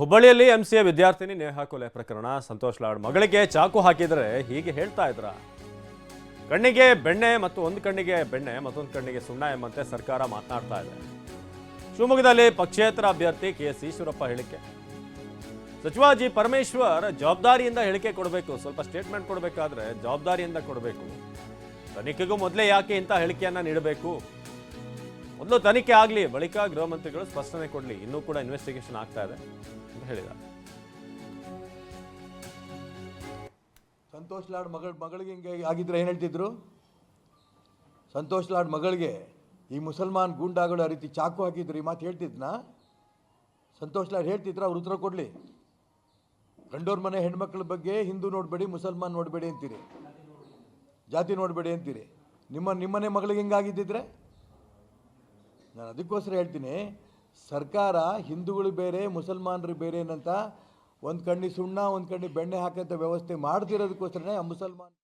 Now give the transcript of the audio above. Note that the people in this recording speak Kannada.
ಹುಬ್ಬಳ್ಳಿಯಲ್ಲಿ ಎಂ ಸಿ ಎ ವಿದ್ಯಾರ್ಥಿನಿ ನೇಹಾ ಕೊಲೆ ಪ್ರಕರಣ. ಸಂತೋಷ್ ಲಾಡ್ ಮಗಳಿಗೆ ಚಾಕು ಹಾಕಿದರೆ ಹೀಗೆ ಹೇಳ್ತಾ ಇದ್ರ. ಕಣ್ಣಿಗೆ ಬೆಣ್ಣೆ ಮತ್ತು ಒಂದು ಕಣ್ಣಿಗೆ ಬೆಣ್ಣೆ ಮತ್ತೊಂದು ಕಣ್ಣಿಗೆ ಸುಣ್ಣ ಎಂಬಂತೆ ಸರ್ಕಾರ ಮಾತನಾಡ್ತಾ ಇದೆ. ಶಿವಮೊಗ್ಗದಲ್ಲಿ ಪಕ್ಷೇತರ ಅಭ್ಯರ್ಥಿ ಕೆ ಎಸ್ ಈಶ್ವರಪ್ಪ ಹೇಳಿಕೆ. ಸಚಿವ ಜಿ ಪರಮೇಶ್ವರ್ ಜವಾಬ್ದಾರಿಯಿಂದ ಹೇಳಿಕೆ ಕೊಡಬೇಕು. ಸ್ವಲ್ಪ ಸ್ಟೇಟ್ಮೆಂಟ್ ಕೊಡಬೇಕಾದ್ರೆ ಜವಾಬ್ದಾರಿಯಿಂದ ಕೊಡಬೇಕು. ತನಿಖೆಗೂ ಮೊದಲೇ ಯಾಕೆ ಇಂಥ ಹೇಳಿಕೆಯನ್ನ ನೀಡಬೇಕು? ಮೊದಲು ತನಿಖೆ ಆಗಲಿ, ಬಳಿಕ ಗೃಹ ಮಂತ್ರಿಗಳು ಸ್ಪಷ್ಟನೆ ಕೊಡಲಿ. ಇನ್ನೂ ಕೂಡ ಇನ್ವೆಸ್ಟಿಗೇಷನ್ ಆಗ್ತಾ ಇದೆ ಅಂತ ಹೇಳಿದ್ದಾರೆ. ಸಂತೋಷ್ ಲಾಡ್ ಮಗಳ, ಮಗಳಿಗೆ ಹಿಂಗೆ ಆಗಿದ್ರೆ ಏನು ಹೇಳ್ತಿದ್ರು? ಸಂತೋಷ್ ಲಾಡ್ ಮಗಳಿಗೆ, ಈ ಮುಸಲ್ಮಾನ್ ಗೂಂಡಾಗಳು ಆ ರೀತಿ ಚಾಕು ಹಾಕಿದ್ರು, ಈ ಮಾತು ಹೇಳ್ತಿದ್ನಾ? ಸಂತೋಷ್ ಲಾಡ್ ಹೇಳ್ತಿದ್ರು, ಅವ್ರು ಉತ್ತರ ಕೊಡಲಿ. ಗಂಡೋರ್ ಮನೆ ಹೆಣ್ಮಕ್ಳ ಬಗ್ಗೆ ಹಿಂದೂ ನೋಡಬೇಡಿ, ಮುಸಲ್ಮಾನ್ ನೋಡಬೇಡಿ ಅಂತೀರಿ. ಜಾತಿ ನೋಡಬೇಡಿ ಅಂತೀರಿ. ನಿಮ್ಮ, ನಿಮ್ಮನೆ ಮಗಳಿಗೆ ಹಿಂಗಾಗಿದ್ದಿದ್ರೆ? ನಾನು ಅದಕ್ಕೋಸ್ಕರ ಹೇಳ್ತೀನಿ, ಸರ್ಕಾರ ಹಿಂದೂಗಳು ಬೇರೆ, ಮುಸಲ್ಮಾನರು ಬೇರೆ ಏನಂತ, ಒಂದು ಕಣ್ಣಿ ಸುಣ್ಣ, ಒಂದು ಕಣ್ಣಿ ಬೆಣ್ಣೆ ಹಾಕೋಂಥ ವ್ಯವಸ್ಥೆ ಮಾಡ್ತಿರೋದಕ್ಕೋಸ್ಕರನೇ ಆ ಮುಸಲ್ಮಾನ್